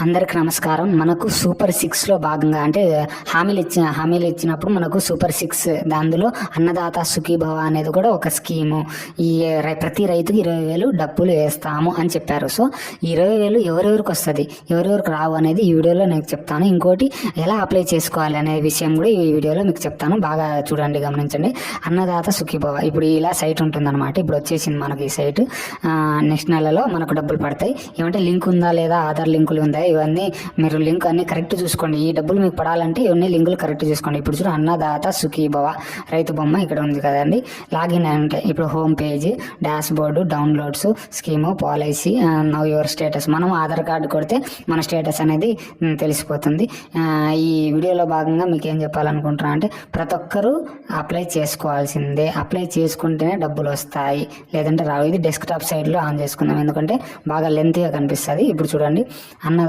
అందరికి నమస్కారం. మనకు సూపర్ సిక్స్లో భాగంగా అంటే హామీలు ఇచ్చిన హామీలు ఇచ్చినప్పుడు మనకు సూపర్ సిక్స్ అందులో అన్నదాత సుఖీభవ అనేది కూడా ఒక స్కీము. ఈ రై- ప్రతి రైతుకి ఇరవై వేలు డబ్బులు వేస్తాము అని చెప్పారు. సో ఇరవై వేలు ఎవరెవరికి వస్తుంది? ఎవరెవరికి రావు అనేది ఈ వీడియోలో నేను చెప్తాను. ఇంకోటి ఎలా అప్లై చేసుకోవాలి అనే విషయం కూడా ఈ వీడియోలో మీకు చెప్తాను. బాగా చూడండి గమనించండి. అన్నదాత సుఖీభవ. ఇప్పుడు ఇలా సైట్ ఉంటుందన్నమాట. ఇప్పుడు వచ్చేసింది మనకి ఈ సైట్. నెక్స్ట్ నెలలో మనకు డబ్బులు పడతాయి. ఏమంటే లింక్ ఉందా లేదా? ఆధార్ లింకులు ఉందా? ఇవన్నీ మీరు లింక్ అన్ని కరెక్ట్ చూసుకోండి. ఈ డబ్బులు మీకు పడాలంటే ఇవన్నీ లింకులు కరెక్ట్ చూసుకోండి. ఇప్పుడు చూడు అన్నదాత సుఖీభవ రైతు బొమ్మ ఇక్కడ ఉంది కదండి. లాగిన్ అంటే ఇప్పుడు home page dashboard downloads scheme policy know your status. మనం ఆధార్ కార్డు కొడితే మన స్టేటస్ అనేది తెలిసిపోతుంది. ఈ వీడియోలో భాగంగా మీకు ఏం చెప్పాలనుకుంటున్నా అంటే ప్రతి ఒక్కరూ అప్లై చేసుకోవాల్సిందే. అప్లై చేసుకుంటేనే డబ్బులు వస్తాయి. లేదంటే రావు. ఇది డెస్క్టాప్ సైడ్లో ఆన్ చేసుకుందాం. ఎందుకంటే బాగా లెంత్గా కనిపిస్తుంది. ఇప్పుడు చూడండి.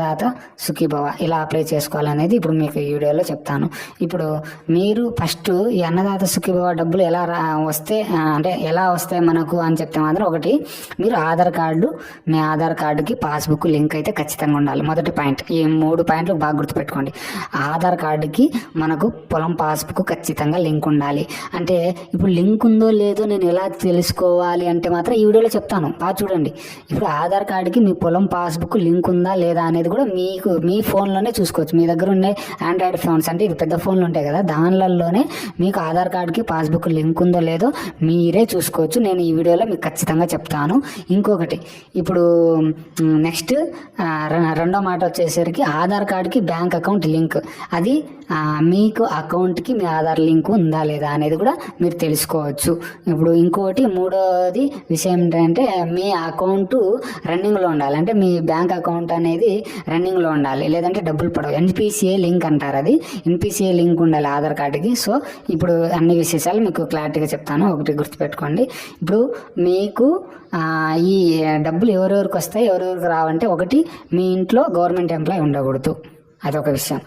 తర్వాత సుఖీభవ ఇలా అప్లై చేసుకోవాలనేది ఇప్పుడు మీకు ఈ వీడియోలో చెప్తాను. ఇప్పుడు మీరు ఫస్ట్ ఈ అన్నదాత సుఖీభవ డబ్బులు ఎలా రా వస్తే అంటే ఎలా వస్తాయి మనకు అని చెప్తే మాత్రం ఒకటి మీరు ఆధార్ కార్డు మీ ఆధార్ కార్డుకి పాస్బుక్ లింక్ అయితే ఖచ్చితంగా ఉండాలి. మొదటి పాయింట్. ఈ మూడు పాయింట్లు బాగా గుర్తుపెట్టుకోండి. ఆధార్ కార్డుకి మనకు పొలం పాస్బుక్ ఖచ్చితంగా లింక్ ఉండాలి. అంటే ఇప్పుడు లింక్ ఉందో లేదో నేను ఎలా తెలుసుకోవాలి అంటే మాత్రం ఈ వీడియోలో చెప్తాను. బాగా చూడండి. ఇప్పుడు ఆధార్ కార్డుకి మీ పొలం పాస్బుక్ లింక్ ఉందా లేదా అనేది కూడా మీకు మీ ఫోన్లోనే చూసుకోవచ్చు. మీ దగ్గర ఉండే ఆండ్రాయిడ్ ఫోన్స్ అంటే ఇది పెద్ద ఫోన్లు ఉంటాయి కదా దానిలలోనే మీకు ఆధార్ కార్డ్కి పాస్బుక్ లింక్ ఉందో లేదో మీరే చూసుకోవచ్చు. నేను ఈ వీడియోలో మీకు ఖచ్చితంగా చెప్తాను. ఇంకొకటి ఇప్పుడు నెక్స్ట్ రెండో మాట వచ్చేసరికి ఆధార్ కార్డ్కి బ్యాంక్ అకౌంట్ లింక్. అది మీకు అకౌంట్కి మీ ఆధార్ లింక్ ఉందా లేదా అనేది కూడా మీరు తెలుసుకోవచ్చు. ఇప్పుడు ఇంకోటి మూడోది విషయం ఏంటంటే మీ అకౌంట్ రన్నింగ్లో ఉండాలి. అంటే మీ బ్యాంక్ అకౌంట్ అనేది రన్నింగ్లో ఉండాలి. లేదంటే డబ్బులు పడవు. ఎన్పిసిఏ లింక్ అంటారు అది. ఎన్పిసిఏ లింక్ ఉండాలి ఆధార్ కార్డుకి. సో ఇప్పుడు అన్ని విశేషాలు మీకు క్లారిటీగా చెప్తాను. ఒకటి గుర్తుపెట్టుకోండి. ఇప్పుడు మీకు ఈ డబ్బులు ఎవరెవరికి వస్తాయి ఎవరెవరికి రావంటే ఒకటి మీ ఇంట్లో గవర్నమెంట్ ఎంప్లాయ్ ఉండకూడదు. అదొక విషయం.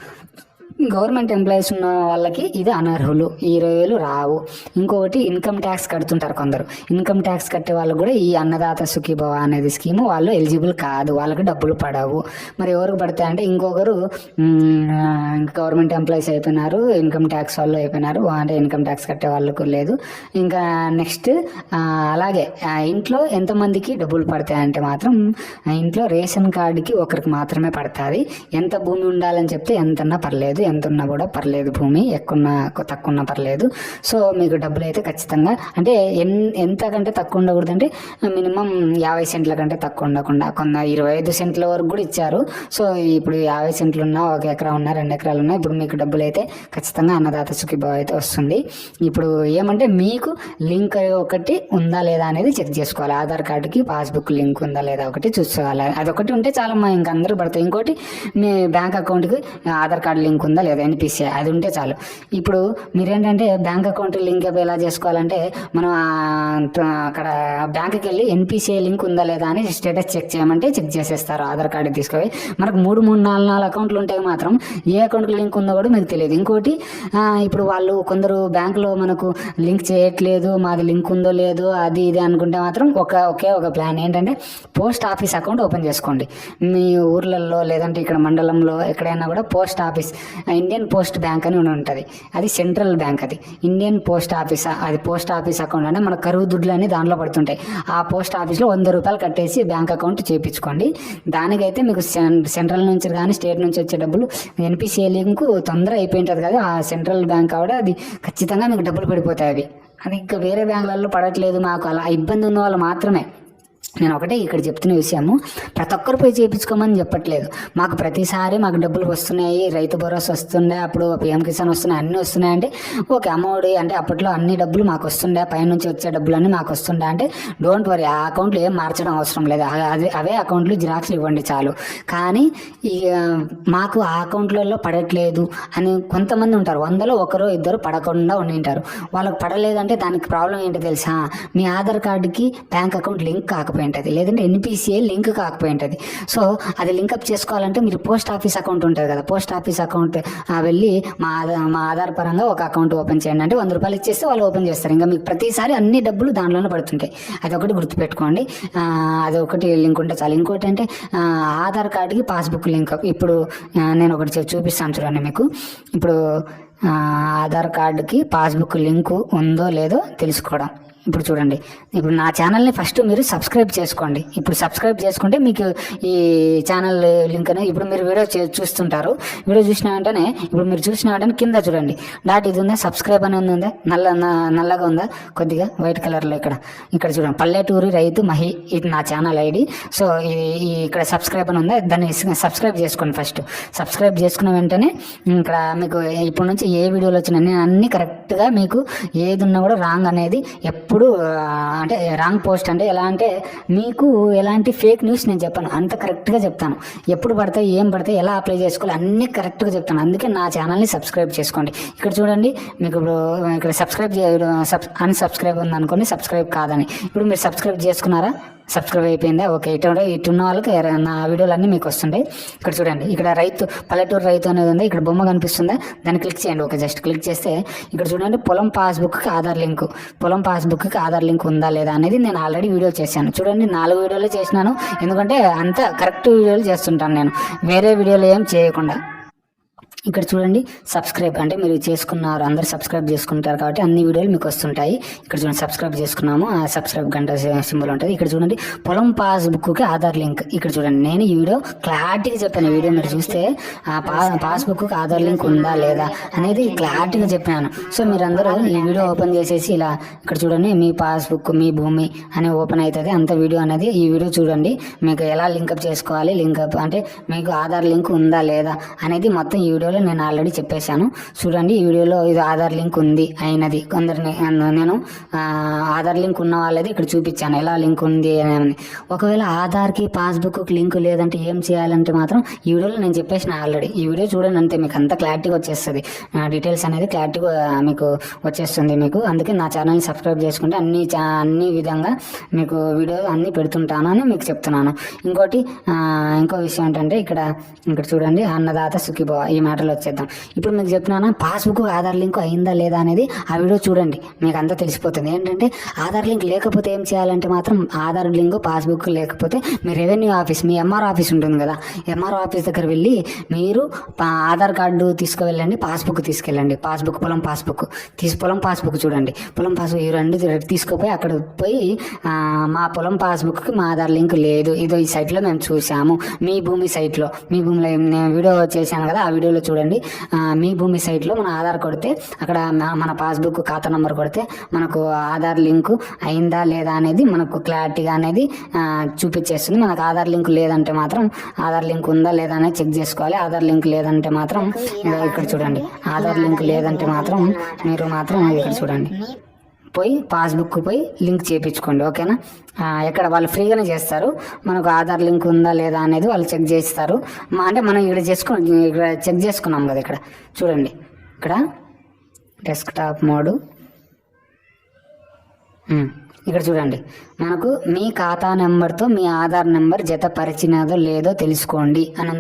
గవర్నమెంట్ ఎంప్లాయీస్ ఉన్న వాళ్ళకి ఇది అనర్హులు. ఈ ఇరవై వేలు రావు. ఇంకొకటి ఇన్కమ్ ట్యాక్స్ కడుతుంటారు కొందరు. ఇన్కమ్ ట్యాక్స్ కట్టే వాళ్ళు కూడా ఈ అన్నదాత సుఖీభవ అనేది స్కీమ్ వాళ్ళు ఎలిజిబుల్ కాదు. వాళ్ళకి డబ్బులు పడవు. మరి ఎవరికి పడతాయి అంటే ఇంకొకరు గవర్నమెంట్ ఎంప్లాయీస్ అయిపోయినారు ఇన్కమ్ ట్యాక్స్ వాళ్ళు అయిపోయినారు. అంటే ఇన్కమ్ ట్యాక్స్ కట్టే వాళ్ళకు లేదు. ఇంకా నెక్స్ట్ అలాగే ఇంట్లో ఎంతమందికి డబ్బులు పడతాయి అంటే మాత్రం ఇంట్లో రేషన్ కార్డుకి ఒకరికి మాత్రమే పడుతుంది. ఎంత భూమి ఉండాలని చెప్తే ఎంతన్నా పర్లేదు. ఎంత ఉన్నా కూడా పర్లేదు భూమి ఎక్కువన్నా తక్కువ ఉన్నా పర్లేదు. సో మీకు డబ్బులు అయితే ఖచ్చితంగా అంటే ఎన్ ఎంత కంటే తక్కువ ఉండకూడదు అంటే మినిమం యాభై సెంట్ల కంటే తక్కువ ఉండకుండా కొంత ఇరవై ఐదు సెంట్ల వరకు కూడా ఇచ్చారు. సో ఇప్పుడు యాభై సెంట్లు ఉన్నా ఒక ఎకరా ఉన్నా రెండు ఎకరాలు ఉన్నా ఇప్పుడు మీకు డబ్బులు అయితే ఖచ్చితంగా అన్నదాత సుఖీభావ అయితే వస్తుంది. ఇప్పుడు ఏమంటే మీకు లింక్ ఒకటి ఉందా లేదా అనేది చెక్ చేసుకోవాలి. ఆధార్ కార్డుకి పాస్బుక్ లింక్ ఉందా లేదా ఒకటి చూసుకోవాలి. అదొకటి ఉంటే చాలా మా ఇంక అందరూ పడతాయి. ఇంకోటి మీ బ్యాంక్ అకౌంట్కి ఆధార్ కార్డు లింక్ ఉందా లేదా ఎన్పిసిఐ అది ఉంటే చాలు. ఇప్పుడు మీరేంటంటే బ్యాంక్ అకౌంట్ లింక్ ఎలా చేసుకోవాలంటే మనం అక్కడ బ్యాంక్కి వెళ్ళి ఎన్పిసిఐ లింక్ ఉందా లేదా అని స్టేటస్ చెక్ చేయమంటే చెక్ చేసేస్తారు ఆధార్ కార్డు తీసుకొని. మనకు మూడు మూడు నాలుగు నాలుగు అకౌంట్లు ఉంటాయి మాత్రం ఏ అకౌంట్కి లింక్ ఉందో కూడా మీకు తెలియదు. ఇంకోటి ఇప్పుడు వాళ్ళు కొందరు బ్యాంకులో మనకు లింక్ చేయట్లేదు మాది లింక్ ఉందో లేదో అది ఇది అనుకుంటే మాత్రం ఒక ఒకే ఒక ప్లాన్ ఏంటంటే పోస్ట్ ఆఫీస్ అకౌంట్ ఓపెన్ చేసుకోండి. మీ ఊర్లలో లేదంటే ఇక్కడ మండలంలో ఎక్కడైనా కూడా post office Indian post bank అని ఉంటుంది. అది సెంట్రల్ బ్యాంక్ అది. ఇండియన్ పోస్ట్ ఆఫీస్ అది పోస్ట్ ఆఫీస్ అకౌంట్ అంటే మన కరువు దుడ్లు అన్ని దాంట్లో పడుతుంటాయి. ఆ పోస్ట్ ఆఫీస్లో వంద రూపాయలు కట్టేసి బ్యాంక్ అకౌంట్ చేయించుకోండి దానికైతే మీకు సెంట్రల్ నుంచి కానీ స్టేట్ నుంచి వచ్చే డబ్బులు ఎన్పిసిఐ లింక్ తొందర అయిపోయి ఉంటుంది కదా ఆ సెంట్రల్ బ్యాంక్ ఆవిడ అది ఖచ్చితంగా మీకు డబ్బులు పడిపోతాయి అవి. అది ఇంకా వేరే బ్యాంకులలో పడట్లేదు మాకు. అలా ఇబ్బంది ఉన్న వాళ్ళు మాత్రమే. నేను ఒకటే ఇక్కడ చెప్తున్న విషయము. ప్రతి ఒక్కరు పోయి చేయించుకోమని చెప్పట్లేదు. మాకు ప్రతిసారి మాకు డబ్బులు వస్తున్నాయి రైతు భరోసా వస్తుండే అప్పుడు పిఎం కిసాన్ వస్తున్నాయి అన్నీ వస్తున్నాయి అంటే ఓకే అమ్మఒడి అంటే అప్పట్లో అన్ని డబ్బులు మాకు వస్తుండే పైనుంచి వచ్చే డబ్బులు అన్నీ మాకు వస్తుండే అంటే డోంట్ వరీ ఆ అకౌంట్లు ఏం మార్చడం అవసరం లేదు. అదే అవే అకౌంట్లు జిరాక్స్లు ఇవ్వండి చాలు. కానీ ఈ మాకు ఆ అకౌంట్లలో పడట్లేదు అని కొంతమంది ఉంటారు. వందలో ఒకరు ఇద్దరు పడకుండా ఉండి ఉంటారు వాళ్ళకి పడలేదంటే దానికి ప్రాబ్లం ఏంటో తెలుసా? మీ ఆధార్ కార్డుకి బ్యాంక్ అకౌంట్ లింక్ కాకపోయింది ఉంటుంది. లేదంటే ఎన్పిసిఏ లింక్ కాకపోయి ఉంటుంది. సో అది లింకప్ చేసుకోవాలంటే మీరు పోస్ట్ ఆఫీస్ అకౌంట్ ఉంటుంది కదా. పోస్ట్ ఆఫీస్ అకౌంట్ వెళ్ళి మా ఆధార్ మా ఆధార్ పరంగా ఒక అకౌంట్ ఓపెన్ చేయండి. అంటే వంద రూపాయలు ఇచ్చేస్తే వాళ్ళు ఓపెన్ చేస్తారు. ఇంకా మీకు ప్రతిసారి అన్ని డబ్బులు దానిలోనే పడుతుంటాయి. అది ఒకటి గుర్తుపెట్టుకోండి. అది ఒకటి లింక్ ఉంటే చాలు. ఇంకోటి అంటే ఆధార్ కార్డుకి పాస్బుక్ లింక్. ఇప్పుడు నేను ఒకటి చూపిస్తాను చూడండి మీకు. ఇప్పుడు ఆధార్ కార్డుకి పాస్బుక్ లింక్ ఉందో లేదో తెలుసుకోవడం. ఇప్పుడు చూడండి. ఇప్పుడు నా ఛానల్ని ఫస్ట్ మీరు సబ్స్క్రైబ్ చేసుకోండి. ఇప్పుడు సబ్స్క్రైబ్ చేసుకుంటే మీకు ఈ ఛానల్ లింక్ అనేది ఇప్పుడు మీరు వీడియో చూస్తుంటారు. వీడియో చూసిన వెంటనే ఇప్పుడు మీరు చూసిన వెంటనే కింద చూడండి. డాట్ ఇది ఉందా? సబ్స్క్రైబ్ అని ఉందా నల్ల నల్లగా ఉందా? కొద్దిగా వైట్ కలర్లో ఇక్కడ. ఇక్కడ చూడండి. పల్లెటూరు రైతు మహి ఇది నా ఛానల్ ఐడి. సో ఇది ఈ ఇక్కడ సబ్స్క్రైబ్ అని ఉందా? దాన్ని సబ్స్క్రైబ్ చేసుకోండి ఫస్ట్ సబ్స్క్రైబ్ చేసుకున్న వెంటనే ఇక్కడ మీకు ఇప్పటి నుంచి ఏ వీడియోలు వచ్చినా నేను కరెక్ట్గా మీకు ఏది ఉన్నా కూడా రాంగ్ అనేది ఎప్పుడు ఇప్పుడు అంటే రాంగ్ పోస్ట్ అంటే ఎలా అంటే మీకు ఎలాంటి ఫేక్ న్యూస్ నేను చెప్పాను. అంత కరెక్ట్గా చెప్తాను. ఎప్పుడు పడతాయి ఏం పడతాయి ఎలా అప్లై చేసుకోవాలి అన్నీ కరెక్ట్గా చెప్తాను. అందుకే నా ఛానల్ని సబ్స్క్రైబ్ చేసుకోండి. ఇక్కడ చూడండి మీకు ఇప్పుడు ఇక్కడ సబ్స్క్రైబ్ సబ్ అన్సబ్స్క్రైబ్ ఉంది అనుకోండి సబ్స్క్రైబ్ కాదని. ఇప్పుడు మీరు సబ్స్క్రైబ్ చేసుకున్నారా? సబ్స్క్రైబ్ అయిపోయిందా? ఓకే ఇటు ఇటున్న వాళ్ళకి నా వీడియోలు అన్నీ మీకు వస్తుంటాయి. ఇక్కడ చూడండి ఇక్కడ రైతు పల్లెటూరు రైతు అనేది ఉంది. ఇక్కడ బొమ్మ కనిపిస్తుందా? దాన్ని క్లిక్ చేయండి. ఓకే జస్ట్ క్లిక్ చేస్తే ఇక్కడ చూడండి పొలం పాస్బుక్కి ఆధార్ లింక్ పొలం పాస్బుక్కి ఆధార్ లింక్ ఉందా లేదా అనేది నేను ఆల్రెడీ వీడియో చేశాను. చూడండి నాలుగు వీడియోలు చేసినాను. ఎందుకంటే అంత కరెక్ట్ వీడియోలు చేస్తుంటాను నేను. వేరే వీడియోలు ఏం చేయకుండా. ఇక్కడ చూడండి సబ్స్క్రైబ్ అంటే మీరు చేసుకున్నారు అందరు సబ్స్క్రైబ్ చేసుకుంటారు కాబట్టి అన్ని వీడియోలు మీకు వస్తుంటాయి. ఇక్కడ చూడండి సబ్స్క్రైబ్ చేసుకున్నాము ఆ సబ్స్క్రైబ్ గంట సింబల్ ఉంటుంది. ఇక్కడ చూడండి పొలం పాస్బుక్కి ఆధార్ లింక్. ఇక్కడ చూడండి నేను ఈ వీడియో క్లారిటీగా చెప్పాను. ఈ వీడియో మీరు చూస్తే ఆ పా పాస్బుక్కి ఆధార్ లింక్ ఉందా లేదా అనేది క్లారిటీగా చెప్పాను. సో మీరందరూ ఈ వీడియో ఓపెన్ చేసేసి ఇలా ఇక్కడ చూడండి మీ పాస్బుక్ మీ భూమి అని ఓపెన్ అవుతుంది. అంత వీడియో అనేది ఈ వీడియో చూడండి మీకు ఎలా లింకప్ చేసుకోవాలి లింకప్ అంటే మీకు ఆధార్ లింక్ ఉందా లేదా అనేది మొత్తం ఈ వీడియోలో నేను ఆల్రెడీ చెప్పేశాను. చూడండి ఈ వీడియోలో ఇది ఆధార్ లింక్ ఉంది అయినది. కొందరిని నేను ఆధార్ లింక్ ఉన్న వాళ్ళది ఇక్కడ చూపించాను. ఎలా లింక్ ఉంది అని. ఒకవేళ ఆధార్కి పాస్బుక్కి లింక్ లేదంటే ఏం చేయాలంటే మాత్రం ఈ వీడియోలో నేను చెప్పేసిన ఆల్రెడీ ఈ వీడియో చూడండి అంతే మీకు అంత క్లారిటీగా వచ్చేస్తుంది. డీటెయిల్స్ అనేది క్లారిటీగా మీకు వచ్చేస్తుంది మీకు. అందుకే నా ఛానల్ని సబ్స్క్రైబ్ చేసుకుంటే అన్ని చా- అన్ని విధంగా మీకు వీడియో అన్ని పెడుతుంటాను అని మీకు చెప్తున్నాను. ఇంకోటి ఇంకో విషయం ఏంటంటే ఇక్కడ ఇక్కడ చూడండి అన్నదాత సుఖీభవ. ఈ మ్యాటర్లో వచ్చేద్దాం. ఇప్పుడు మీకు చెప్తున్నాను పాస్బుక్ ఆధార్ లింక్ అయిందా లేదా అనేది ఆ వీడియో చూడండి. మీకు అంతా తెలిసిపోతుంది. ఏంటంటే ఆధార్ లింక్ లేకపోతే ఏం చేయాలంటే మాత్రం ఆధార్ లింక్ పాస్బుక్ లేకపోతే మీ రెవెన్యూ ఆఫీస్ మీ ఎంఆర్ ఆఫీస్ ఉంటుంది కదా. ఎంఆర్ ఆఫీస్ దగ్గర వెళ్ళి మీరు ఆధార్ కార్డు తీసుకువెళ్ళండి పాస్బుక్ తీసుకెళ్ళండి. పాస్బుక్ పొలం పాస్బుక్. తీసి పొలం పాస్బుక్ చూడండి. పొలం పాస్బుక్ ఈ రెండు తీసుకుపోయి అక్కడ పోయి మా పొలం పాస్బుక్కి మా ఆధార్ లింక్ లేదు. ఇదో ఈ సైట్లో మేము చూసాము. మీ భూమి సైట్లో. మీ భూమిలో నేను వీడియో చేశాను కదా ఆ వీడియోలో చూడండి. మీ భూమి సైట్లో మన ఆధార్ కొడితే అక్కడ మన పాస్బుక్ ఖాతా నెంబర్ కొడితే మనకు ఆధార్ లింకు అయిందా లేదా అనేది మనకు క్లారిటీగా అనేది చూపించేస్తుంది. మనకు ఆధార్ లింక్ లేదంటే మాత్రం ఆధార్ లింక్ ఉందా లేదా అనేది చెక్ చేసుకోవాలి. ఆధార్ లింక్ లేదంటే మాత్రం ఇక్కడ చూడండి. ఆధార్ లింక్ లేదంటే మాత్రం మీరు మాత్రం ఇక్కడ చూడండి. పోయి పాస్బుక్ పోయి లింక్ చేయించుకోండి ఓకేనా? ఎక్కడ వాళ్ళు ఫ్రీగానే చేస్తారు. మనకు ఆధార్ లింక్ ఉందా లేదా అనేది వాళ్ళు చెక్ చేస్తారు. అంటే మనం ఇక్కడ చేసుకు ఇక్కడ చెక్ చేసుకున్నాం కదా ఇక్కడ. చూడండి ఇక్కడ. Desktop mode. ఇక్కడ చూడండి. మనకు మీ ఖాతా నెంబర్తో మీ ఆధార్ నెంబర్ జత పరిచినదో లేదో తెలుసుకోండి. అని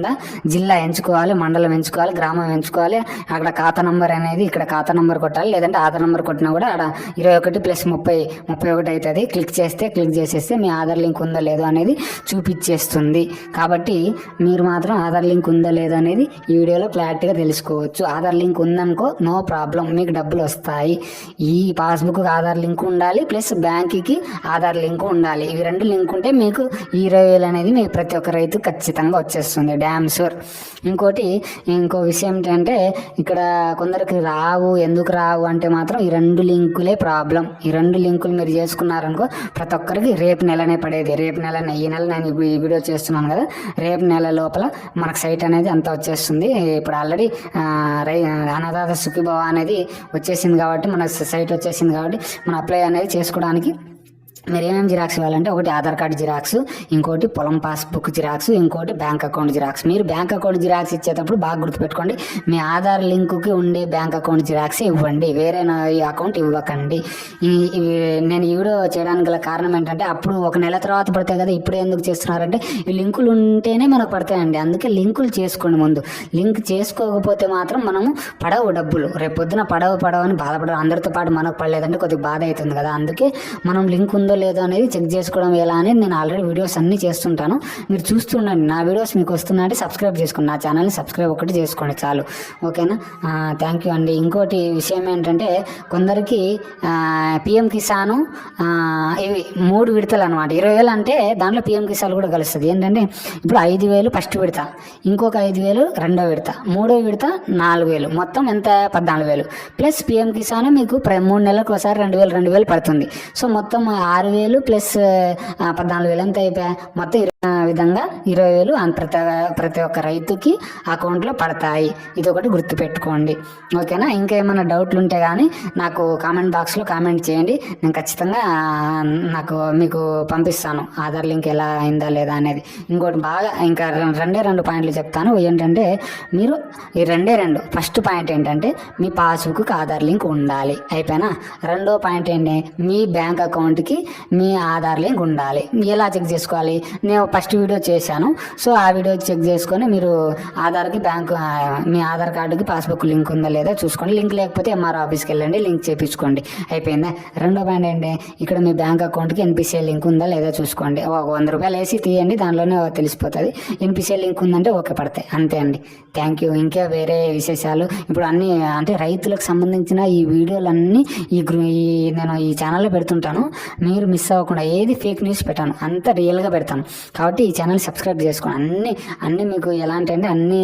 జిల్లా ఎంచుకోవాలి మండలం ఎంచుకోవాలి గ్రామం ఎంచుకోవాలి. అక్కడ ఖాతా నెంబర్ అనేది ఇక్కడ ఖాతా నెంబర్ కొట్టాలి. లేదంటే ఆధార్ నెంబర్ కొట్టినా కూడా అక్కడ ఇరవై ఒకటి ప్లస్ ముప్పై ముప్పై ఒకటి అవుతుంది. క్లిక్ చేస్తే క్లిక్ చేసేస్తే మీ ఆధార్ లింక్ ఉందో లేదో అనేది చూపించేస్తుంది కాబట్టి మీరు మాత్రం ఆధార్ లింక్ ఉందో లేదో అనేది ఈ వీడియోలో క్లారిటీగా తెలుసుకోవచ్చు. ఆధార్ లింక్ ఉందనుకో నో ప్రాబ్లం. మీకు డబ్బులు వస్తాయి. ఈ పాస్బుక్ ఆధార్ లింక్ ఉండాలి. ప్లస్ బ్యాంక్ బ్యాంక్కి ఆధార్ లింక్ ఉండాలి. ఇవి రెండు లింక్ ఉంటే మీకు ఇరవై వేలు అనేది మీకు ప్రతి ఒక్క రైతు ఖచ్చితంగా వచ్చేస్తుంది. డ్యామ్ షూర్ ఇంకోటి ఇంకో విషయం ఏంటంటే ఇక్కడ కొందరికి రావు ఎందుకు రావు అంటే మాత్రం ఈ రెండు లింకులే ప్రాబ్లం ఈ రెండు లింకులు మీరు చేసుకున్నారనుకో ప్రతి ఒక్కరికి రేపు నెలనే పడేది. రేపు నెలనే ఈ నెల నేను ఈ వీడియో చేస్తున్నాను కదా రేపు నెల లోపల మనకు సైట్ అనేది అంతా వచ్చేస్తుంది. ఇప్పుడు ఆల్రెడీ రై అన్నదాత సుఖీభవ అనేది వచ్చేసింది కాబట్టి మన సైట్ వచ్చేసింది కాబట్టి మన అప్లై అనేది చేసుకోవడానికి మీరు ఏమేమి జిరాక్స్ ఇవ్వాలంటే ఒకటి ఆధార్ కార్డు జిరాక్స్ ఇంకోటి పొలం పాస్బుక్ జిరాక్స్ ఇంకోటి బ్యాంక్ అకౌంట్ జిరాక్స్. మీరు బ్యాంక్ అకౌంట్ జిరాక్స్ ఇచ్చేటప్పుడు బాగా గుర్తుపెట్టుకోండి. మీ ఆధార్ లింకుకి ఉండే బ్యాంక్ అకౌంట్ జిరాక్స్ ఇవ్వండి. వేరే నా ఈ అకౌంట్ ఇవ్వకండి. ఇవి నేను ఈ వీడియో చేయడానికి గల కారణం ఏంటంటే అప్పుడు ఒక నెల తర్వాత పడతాయి కదా ఇప్పుడు ఎందుకు చేస్తున్నారంటే ఈ లింకులు ఉంటేనే మనకు పడతాయండి. అందుకే లింకులు చేసుకోండి ముందు. లింక్ చేసుకోకపోతే మాత్రం మనము పడవు డబ్బులు. రేపు పొద్దున పడవ పడవ అని బాధపడవు అందరితో పాటు మనకు పడలేదంటే కొద్దిగా బాధ అవుతుంది కదా. అందుకే మనం లింక్ ఉందో లేదో అనేది చెక్ చేసుకోవడం ఎలా అనేది నేను ఆల్రెడీ వీడియోస్ అన్నీ చేస్తుంటాను. మీరు చూస్తుండండి. నా వీడియోస్ మీకు వస్తున్నాయంటే సబ్స్క్రైబ్ చేసుకోండి. నా ఛానల్ని సబ్స్క్రైబ్ ఒకటి చేసుకోండి చాలు. ఓకేనా? థ్యాంక్ యూ అండి. ఇంకోటి విషయం ఏంటంటే కొందరికి పిఎం కిసాను ఇవి మూడు విడతలు అనమాట ఇరవై వేలు అంటే దాంట్లో పిఎం కిసాన్ కూడా కలుస్తుంది. ఏంటంటే ఇప్పుడు ఐదు వేలు ఫస్ట్ విడత ఇంకొక ఐదు వేలు రెండో విడత మూడో విడత నాలుగు వేలు. మొత్తం ఎంత? పద్నాలుగు వేలు. ప్లస్ పిఎం కిసాన్ మీకు మూడు నెలలకు ఒకసారి రెండు వేలు రెండు వేలు పడుతుంది. సో మొత్తం ఆరు ఆరు వేలు ప్లస్ పద్నాలుగు వేలు ఎంత అయిపోయా. మొత్తం ఇరవై విధంగా ఇరవై వేలు అంతర్త ప్రతి ప్రతి ఒక్క రైతుకి అకౌంట్లో పడతాయి. ఇది ఒకటి గుర్తుపెట్టుకోండి. ఓకేనా? ఇంకా ఏమైనా డౌట్లు ఉంటే కానీ నాకు కామెంట్ బాక్స్లో కామెంట్ చేయండి. నేను ఖచ్చితంగా నాకు మీకు పంపిస్తాను. ఆధార్ లింక్ ఎలా అయిందా లేదా అనేది. ఇంకోటి బాగా ఇంకా రెండే రెండు పాయింట్లు చెప్తాను. ఏంటంటే మీరు ఈ రెండే రెండు ఫస్ట్ పాయింట్ ఏంటంటే మీ పాస్బుక్కి ఆధార్ లింక్ ఉండాలి. అయిపోయినా? రెండో పాయింట్ ఏంటి? మీ బ్యాంక్ అకౌంట్కి మీ ఆధార్ లింక్ ఉండాలి. ఎలా చెక్ చేసుకోవాలి? నేను ఫస్ట్ వీడియో చేశాను. సో ఆ వీడియో చెక్ చేసుకొని మీరు ఆధార్కి బ్యాంక్ మీ ఆధార్ కార్డుకి పాస్బుక్ లింక్ ఉందా లేదా చూసుకోండి. లింక్ లేకపోతే ఎంఆర్ ఆఫీస్కి వెళ్ళండి లింక్ చేయించుకోండి అయిపోయిందా? రెండో పాయింట్ ఏంటి? ఇక్కడ మీ బ్యాంక్ అకౌంట్కి ఎన్పిసిఐ లింక్ ఉందా లేదా చూసుకోండి. ఒక వంద రూపాయలు వేసి తీయండి దానిలోనే తెలిసిపోతుంది. ఎన్పిసిఐ లింక్ ఉందంటే ఓకే పడతాయి. అంతే అండి. Thank you. ఇంకా వేరే విశేషాలు? ఇప్పుడు అన్ని అంటే రైతులకు సంబంధించిన ఈ వీడియోలన్నీ ఈ గ్రూ ఈ నేను ఈ ఛానల్లో పెడుతుంటాను. మీరు మిస్ అవ్వకుండా ఏది ఫేక్ న్యూస్ పెట్టాను. అంత రియల్గా పెడతాను. కాబట్టి ఈ ఛానల్ సబ్స్క్రైబ్ చేసుకోండి. అన్ని అన్ని మీకు ఎలాంటి అంటే అన్ని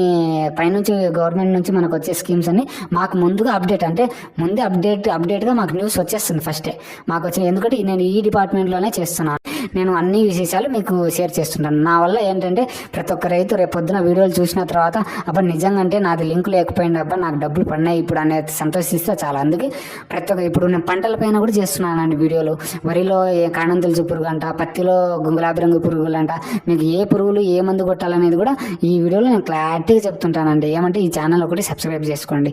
పైనుంచి గవర్నమెంట్ నుంచి మనకు వచ్చే స్కీమ్స్ అన్ని మాకు ముందుగా అప్డేట్ అంటే ముందే అప్డేట్ అప్డేట్గా మాకు న్యూస్ వచ్చేస్తుంది ఫస్టే మాకు వచ్చిన ఎందుకంటే నేను ఈ డిపార్ట్మెంట్లోనే చేస్తున్నాను. నేను అన్ని విశేషాలు మీకు షేర్ చేస్తుంటాను. నా వల్ల ఏంటంటే ప్రతి ఒక్క రైతు రేపు పొద్దున వీడియోలు చూసిన తర్వాత అబ్బా నిజంగా అంటే నాది లింక్ లేకపోయింది అబ్బా నాకు డబ్బులు పడినాయి ఇప్పుడు అనేది సంతోషిస్తే చాలా. అందుకే ప్రతి ఒక్క ఇప్పుడు నేను పంటల పైన కూడా చేస్తున్నానండి వీడియోలు. వరిలో కాణంతులు కాణం పురుగు అంట పత్తిలో గులాబీ రంగు పురుగులు అంట మీకు ఏ పురుగులు ఏ మందు కొట్టాలనేది కూడా ఈ వీడియోలో నేను క్లారిటీగా చెప్తుంటానండి. ఏమంటే ఈ ఛానల్ ఒకటి సబ్స్క్రైబ్ చేసుకోండి.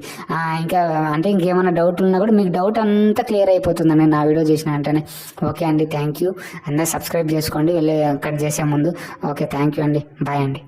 ఇంకా అంటే ఇంకేమైనా డౌట్ ఉన్నా కూడా మీకు డౌట్ అంతా క్లియర్ అయిపోతుందండి నా వీడియో చేసిన వెంటనే. ఓకే అండి థ్యాంక్ యూ అందరూ సబ్స్క్రైబ్ చేసుకోండి వెళ్ళి కట్ చేసే ముందు. ఓకే థ్యాంక్ యూ అండి. బాయ్ అండి.